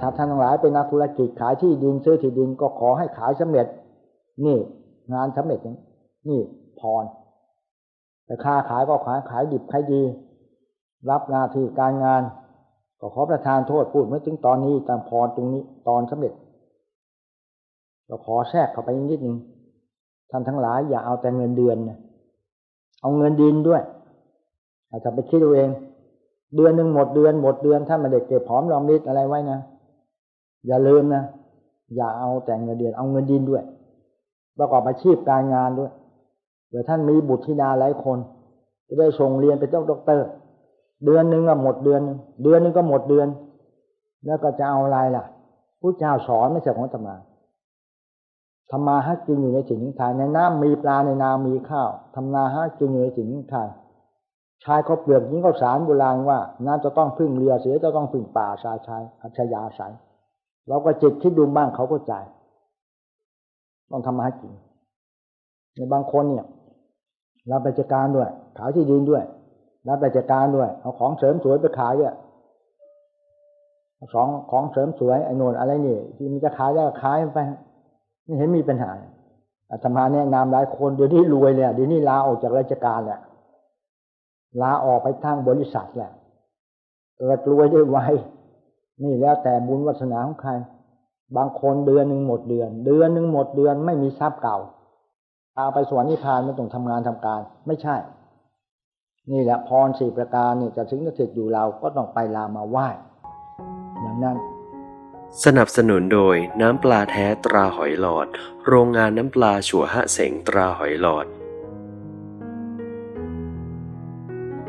ท่านทั้งหลายเป็นนักธุรกิจขายที่ดินซื้อที่ดินก็ขอให้ขายสำเร็จ นี่ งานสำเร็จนี่พร แต่ค่าขายก็ขายขายดิบขายดี รับหน้าที่การงาน ก็ขอประทานโทษพูดไม่ถึงตอนนี้ตามพรตรงนี้ตอนสำเร็จ เราขอแทรกเข้าไปนิดนึงท่านทั้งหลายอย่าเอาแต่เงินเดือนนะเอาเงินดินด้วย อาจจะไปคิดดูเอง เดือนหนึ่งหมดเดือนหมดเดือนถ้ามันเด็กเก็บหอมรอมริดอะไรไว้นะอย่าลืมนะอย่าเอาแต่เงินเดือนเอาเงินดินด้วย ประกอบอาชีพการงานด้วยเดี๋ยวท่านมีบุตรธิดาหลายคนจะได้ส่งเรียนเป็นเจ้าด็อกเตอร์ เดือนหนึ่งก็หมดเดือน เดือนหนึ่งก็หมดเดือน แล้วก็จะเอาอะไรล่ะผู้เจ้าสอนไม่ใช่ของธรรมาทำมาหากินอยู่ในสิ่งที่ทายในน้ำมีปลาในนามีข้าวทำนาหากินอยู่ในสิ่งที่ทาย ชายเขาเปลือกยิงเขาสารโบราณว่าน้ำจะต้องพึ่งเรือเสือจะต้องพึ่งป่าชายชายอัชยาสายเราก็จิตคิดดูบ้างเขาก็จ่ายต้องทำมาหากินในบางคนเนี่ยรับราชการด้วย ขายที่ดินด้วยรับราชการด้วย เอาของเสริมสวยไปขายด้วยสองของเสริมสวยไอ้โนนอะไรนี่ที่มันจะขายได้ก็ขายไปไม่เห็นมีปัญหาอาตมาแนะนำหลายคนเดี๋ยวนี้รวยเลยเดี๋ยวนี้ลาออกจากราชการแหละ ลาออกไปทางบริษัทแหละเกิดรวยได้ไวนี่แล้วแต่บุญวัฒนาของใคร บางคนเดือนหนึ่งหมดเดือน เดือนหนึ่งหมดเดือนไม่มีทรัพย์เก่าเอาไปสวรรค์นิพพานไม่ต้องทำงานทำการ ไม่ใช่ นี่แหละพรสี่ประการนี่จะถึงจะถิดอยู่เราก็ต้องไปลามาไหว้อย่างนั้น สนับสนุนโดยน้ำปลาแท้ตราหอยหลอด โรงงานน้ำปลาฉัวหะเสงตราหอยหลอด